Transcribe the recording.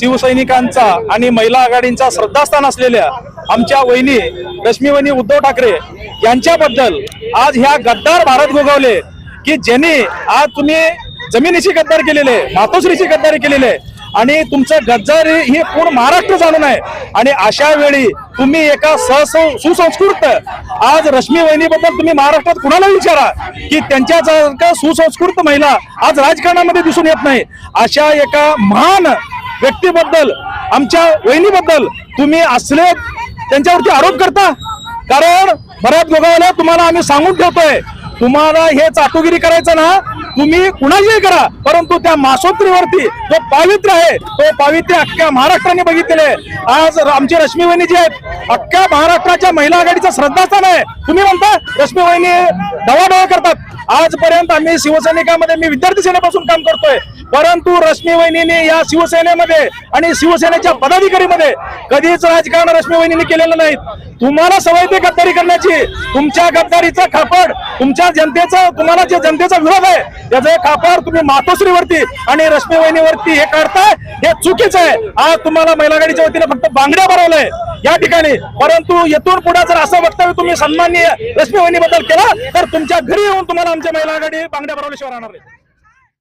शिवसैनिकांचा आणि महिला आघाडींचा श्रद्धास्थान असलेल्या आमच्या वहिनी रश्मी वहिनी उद्धव ठाकरे यांच्याबद्दल आज ह्या गद्दार भारत गोगावले की ज्यांनी आज तुम्ही जमिनीची गद्दारी केलेली आहे मातोश्रीची गद्दारी केलेली आहे आणि तुमचं गद्दार ही पूर्ण महाराष्ट्र जाणून आहे. आणि अशा वेळी तुम्ही एका सहस सुसंस्कृत आज रश्मी वहिनीबद्दल तुम्ही महाराष्ट्रात कुणाला विचारा की त्यांच्यासारखं सुसंस्कृत महिला आज राजकारणामध्ये दिसून येत नाही. अशा एका महान व्यक्तीबद्दल आमच्या वहिनीबद्दल तुम्ही असले त्यांच्यावरती आरोप करता? कारण बऱ्याच गोगावल्या तुम्हाला आम्ही सांगून ठेवतोय. तुम्हाला हे चाटुगिरी करायचं ना तुम्ही कुणाशीही करा. परंतु त्या मासोत्रीवरती जो पावित्र्य आहे तो पावित्र्य अख्ख्या महाराष्ट्राने बघितलेले आज आमची रश्मी वहिनी जी आहेत अख्ख्या महाराष्ट्राच्या महिला आघाडीचं श्रद्धास्थान आहे. तुम्ही म्हणता रश्मी वहिनी डवाडवा करतात. आजपर्यंत आम्ही शिवसैनिकामध्ये मी विद्यार्थी सेनेपासून काम करतोय. परंतु रश्मी वहिनीने या शिवसेनेमध्ये आणि शिवसेनेच्या पदाधिकारीमध्ये कधीच राजकारण रश्मी वहिनीने केलेलं नाही. तुम्हाला सवय ते गद्दारी करण्याची? तुमच्या गद्दारीचा खापड तुमच्या जनतेचा तुम्हाला जे जनतेचा विरोध आहे त्याचं खापड तुम्ही मातोश्रीवरती आणि रश्मी वहिनीवरती हे काढताय हे चुकीचं आहे. आज तुम्हाला महिला गाडीच्या वतीने फक्त बांगड्या भरवलंय या ठिकाणी. परंतु येथून पुढे जर असं वक्तव्य तुम्ही सन्माननीय रश्मी वहिनीबद्दल केला तर तुमच्या घरी येऊन तुम्हाला आमच्या महिला आघाडी बांगड्या भरवल्याशिवाय राहणार नाही.